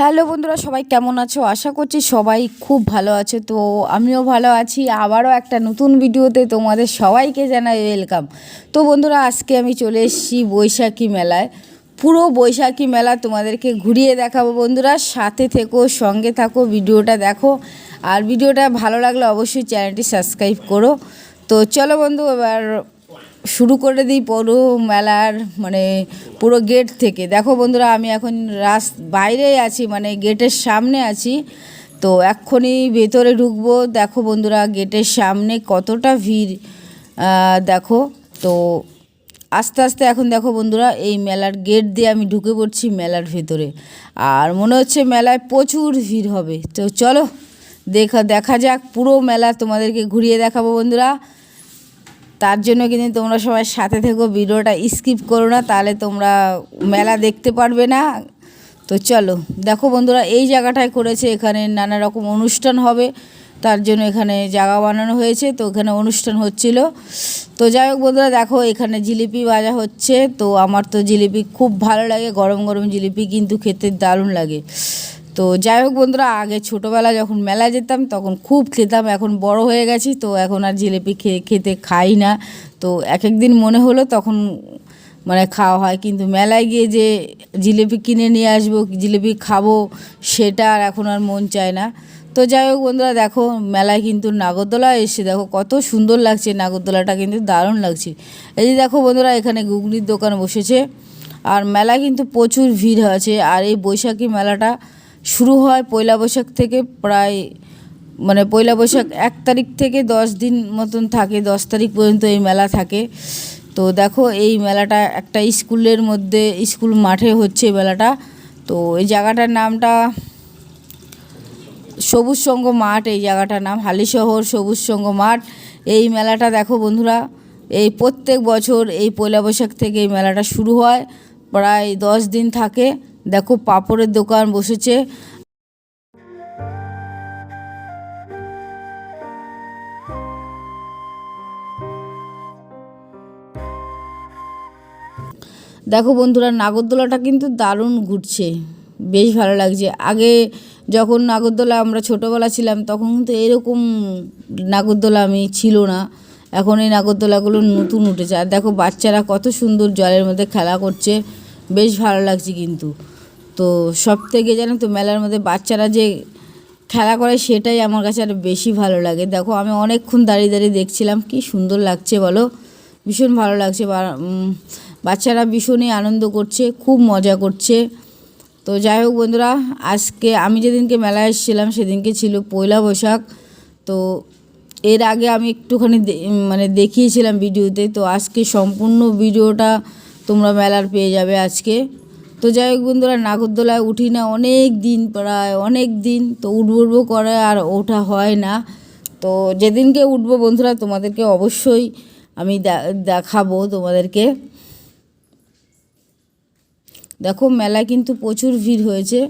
Hello বন্ধুরা, সবাই কেমন আছো? আশা করছি সবাই খুব ভালো আছে। তো আমিও ভালো আছি। আবারও একটা নতুন ভিডিওতে তোমাদের সবাইকে জানাই ওয়েলকাম। তো বন্ধুরা, আজকে আমি চলে এসেছি বৈশাখী মেলায়। পুরো বৈশাখী মেলা তোমাদেরকে ঘুরিয়ে দেখাবো বন্ধুরা। সাথে থেকো, সঙ্গে থাকো, ভিডিওটা দেখো। আর ভিডিওটা ভালো লাগলে অবশ্যই চ্যানেলটি সাবস্ক্রাইব করো। তো চলো বন্ধু, এবার শুরু করে দিই পুরো মেলার মানে পুরো গেট থেকে। দেখো বন্ধুরা, আমি এখন রাস, বাইরেই আছি মানে গেটের সামনে আছি। তো এক্ষুনি ভেতরে ঢুকবো। দেখো বন্ধুরা গেটের সামনে কতটা ভিড় দেখো। তো আস্তে আস্তে এখন দেখো বন্ধুরা, এই মেলার গেট দিয়ে আমি ঢুকে পড়ছি মেলার ভেতরে। আর মনে হচ্ছে মেলায় প্রচুর ভিড় হবে। তো চলো, দেখা দেখা যাক। পুরো মেলা তোমাদেরকে ঘুরিয়ে দেখাবো বন্ধুরা। তার জন্য কিন্তু তোমরা সবাই সাথে থেকো, ভিডিওটা স্কিপ করো না, তাহলে তোমরা মেলা দেখতে পারবে না। তো চলো, দেখো বন্ধুরা, এই জায়গাটায় করেছে, এখানে নানা রকম অনুষ্ঠান হবে, তার জন্য এখানে জায়গা বানানো হয়েছে, তো এখানে অনুষ্ঠান হচ্ছিল। তো যাই হোক বন্ধুরা, দেখো এখানে জিলিপি ভাজা হচ্ছে, তো আমার তো জিলিপি খুব ভালো লাগে, গরম গরম জিলিপি কিন্তু খেতে দারুণ লাগে। তো যাই হোক বন্ধুরা, আগে ছোটোবেলা যখন মেলায় যেতাম, তখন খুব খেতাম। এখন বড় হয়ে গেছি, তো এখন আর জিলিপি খেয়ে খেতে খাই না। তো এক এক দিন মনে হলো তখন মানে খাওয়া হয়। কিন্তু মেলায় গিয়ে যে জিলিপি কিনে নিয়ে আসব, জিলিপি খাব, সেটা আর এখন আর মন চায় না। তো যাই হোক বন্ধুরা, দেখো মেলায় কিন্তু নাগরদোলা এসে দেখো কত সুন্দর লাগছে নাগরদোলাটা, কিন্তু দারুণ লাগছে। এই যে দেখো বন্ধুরা, এখানে ঘুগনির দোকান বসেছে। আর মেলা কিন্তু প্রচুর ভিড় আছে। আর এই বৈশাখী মেলাটা শুরু হয় পয়লা বৈশাখ থেকে প্রায় মানে পয়লা বৈশাখ এক তারিখ থেকে দশ দিন মতন থাকে, দশ তারিখ পর্যন্ত এই মেলা থাকে। তো দেখো, এই মেলাটা একটা স্কুলের মধ্যে, স্কুল মাঠে হচ্ছে মেলাটা। তো এই জায়গাটার নামটা সবুজ সঙ্গ মাঠ, এই জায়গাটার নাম হালিশহর সবুজ সঙ্গ মাঠ। এই মেলাটা দেখো বন্ধুরা, এই প্রত্যেক বছর এই পয়লা বৈশাখ থেকে এই মেলাটা শুরু হয়। প্রায় দশ দিন থাকে। দেখো পাপড়ের দোকান বসেছে। দেখো বন্ধুরা, নাগরদোলাটা কিন্তু দারুণ ঘুরছে। বেশ ভালো লাগছে। আগে যখন নাগরদোলা আমরা ছোটোবেলা ছিলাম, তখন কিন্তু এরকম নাগরদোলা আমি ছিল না। এখন এই নাগরদোলাগুলো নতুন উঠেছে। আর দেখো বাচ্চারা কত সুন্দর জলের মধ্যে খেলা করছে। বেশ ভালো লাগছে কিন্তু। তো সব থেকে জানো তো মেলার মধ্যে বাচ্চারা যে খেলা করে সেটাই আমার কাছে আরও বেশি ভালো লাগে। দেখো আমি অনেকক্ষণ দাঁড়িয়ে দাঁড়িয়ে দেখছিলাম, কি সুন্দর লাগছে বলো? ভীষণ ভালো লাগছে। বাচ্চারা ভীষণই আনন্দ করছে, খুব মজা করছে। তো যাই হোক বন্ধুরা, আজকে আমি যেদিনকে মেলায় এসেছিলাম সেদিনকে ছিল পয়লা বৈশাখ। তো এর আগে আমি একটুখানি মানে দেখিয়েছিলাম ভিডিওতে। তো আজকে সম্পূর্ণ ভিডিওটা তোমরা মেলার পেয়ে যাবে আজকে। তো যাই হোক বন্ধুরা, নাগরদোলায় উঠি না, অনেক দিন প্রায়, অনেক দিন তো উঠবো উঠবো করে আর ওঠা হয় না। তো যেদিনকে উঠবো বন্ধুরা, তোমাদেরকে অবশ্যই আমি দেখাবো তোমাদেরকে। দেখো মেলা কিন্তু প্রচুর ভিড় হয়েছে।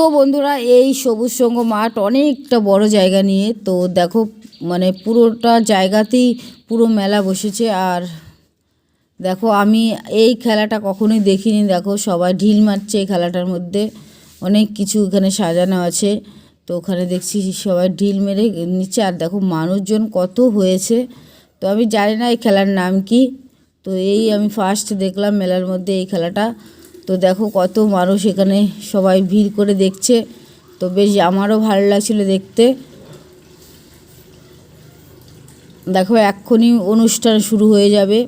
তো বন্ধুরা, এই সবুজ সঙ্গ মাঠ অনেকটা বড় জায়গা নিয়ে, তো দেখো মানে পুরোটা জায়গাতেই পুরো মেলা বসেছে। আর দেখো, আমি এই খেলাটা কখনোই দেখিনি। দেখো, সবাই ঢিল মারছে এই খেলাটার মধ্যে। অনেক কিছু এখানে সাজানো আছে। তো ওখানে দেখছি সবাই ঢিল মেরে নিচ্ছে। আর দেখো, মানুষজন কত হয়েছে। তো আমি জানি না এই খেলার নাম কি। তো এই আমি ফার্স্ট দেখলাম মেলার মধ্যে এই খেলাটা। তো দেখো কত মানুষ এখানে সবাই ভিড় করে দেখছে। তো বেশ আমারও ভালো লাগছিল দেখতে। দেখো এক্ষুনি অনুষ্ঠান শুরু হয়ে যাবে।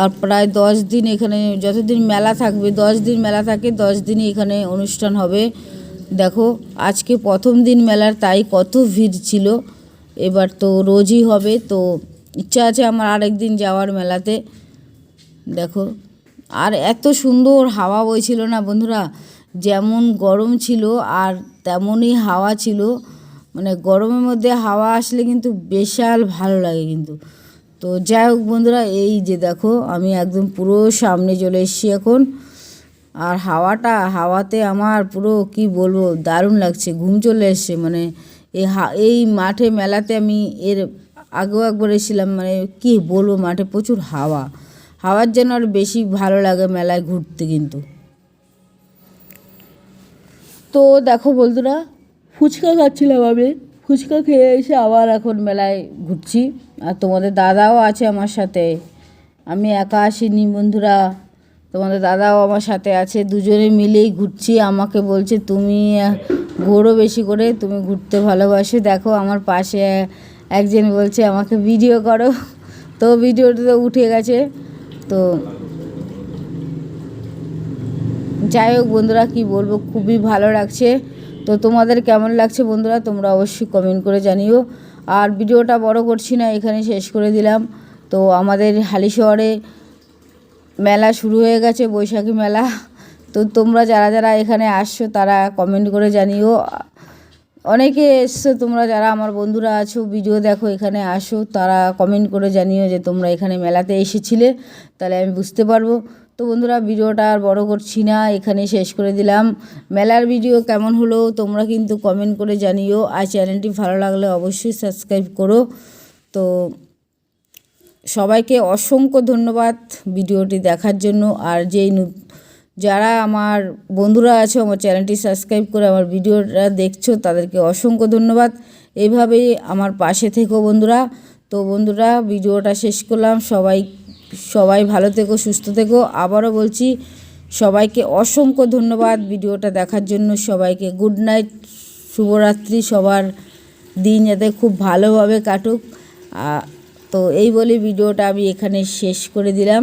আর প্রায় দশ দিন এখানে যতদিন মেলা থাকবে, দশ দিন মেলা থাকে, দশ দিনই এখানে অনুষ্ঠান হবে। দেখো আজকে প্রথম দিন মেলার, তাই কত ভিড় ছিল। এবার তো রোজই হবে, তো ইচ্ছা আছে আমার আরেক দিন যাওয়ার মেলাতে। দেখো আর এত সুন্দর হাওয়া বইছিল না বন্ধুরা? যেমন গরম ছিল আর তেমনই হাওয়া ছিল। মানে গরমের মধ্যে হাওয়া আসলে কিন্তু বিশাল ভালো লাগে কিন্তু। তো যাই হোক বন্ধুরা, এই যে দেখো, আমি একদম পুরো সামনে চলে এসেছি এখন। আর হাওয়াটা, হাওয়াতে আমার পুরো কি বলব, দারুণ লাগছে, ঘুম চলে এসছে। মানে এই হা, এই মাঠে মেলাতে আমি এর আগেও একবার এসেছিলাম মানে কি বলব, মাঠে প্রচুর হাওয়া। হাওয়ার জন্য আর বেশি ভালো লাগে মেলায় ঘুরতে কিন্তু। তো দেখো বন্ধুরা, ফুচকা খাচ্ছিলাম আমি। ফুচকা খেয়ে এসে আবার এখন মেলায় ঘুরছি। আর তোমাদের দাদাও আছে আমার সাথে। আমি একা আসিনি বন্ধুরা। তোমাদের দাদাও আমার সাথে আছে। দুজনে মিলেই ঘুরছি। আমাকে বলছে, তুমি ঘোরো বেশি করে। তুমি ঘুরতে ভালোবাসো। দেখো আমার পাশে একজন বলছে, আমাকে ভিডিও করো। তো ভিডিওটা তো উঠে গেছে। তো যাই হোক বন্ধুরা, কি বলব, খুবই ভালো লাগছে। তো তোমাদের কেমন লাগছে বন্ধুরা, তোমরা অবশ্যই কমেন্ট করে জানিও। আর ভিডিওটা বড় করছি না, এখানে শেষ করে দিলাম। তো আমাদের হালি শহরে মেলা শুরু হয়ে গেছে, বৈশাখী মেলা। তো তোমরা যারা যারা এখানে আসছো, তারা কমেন্ট করে জানিও। অনেকে এসছো, তোমরা যারা আমার বন্ধুরা আছো, ভিডিও দেখো, এখানে আসো, তারা কমেন্ট করে জানিও যে তোমরা এখানে মেলাতে এসেছিলে, তাহলে আমি বুঝতে পারব। তো বন্ধুরা, ভিডিওটা আর বড় করছি না এখানে শেষ করে দিলাম। মেলার ভিডিও কেমন হলো, তোমরা কিন্তু কমেন্ট করে জানিও। আর চ্যানেলটি ভালো লাগলে অবশ্যই সাবস্ক্রাইব করো। তো সবাইকে অসংখ্য ধন্যবাদ ভিডিওটি দেখার জন্য, আর যেই যারা আমার বন্ধুরা আছে, আমার চ্যানেলটি সাবস্ক্রাইব করে আমার ভিডিওটা দেখছ, তাদেরকে অসংখ্য ধন্যবাদ। এইভাবেই আমার পাশে থেকো বন্ধুরা। তো বন্ধুরা, ভিডিওটা শেষ করলাম। সবাই সবাই ভালো থেকো, সুস্থ থেকো। আবারও বলছি, সবাইকে অসংখ্য ধন্যবাদ ভিডিওটা দেখার জন্য। সবাইকে গুড নাইট শুভরাত্রি, সবার দিন যাতে খুব ভালোভাবে কাটুক। তো এই বলে ভিডিওটা আমি এখানে শেষ করে দিলাম।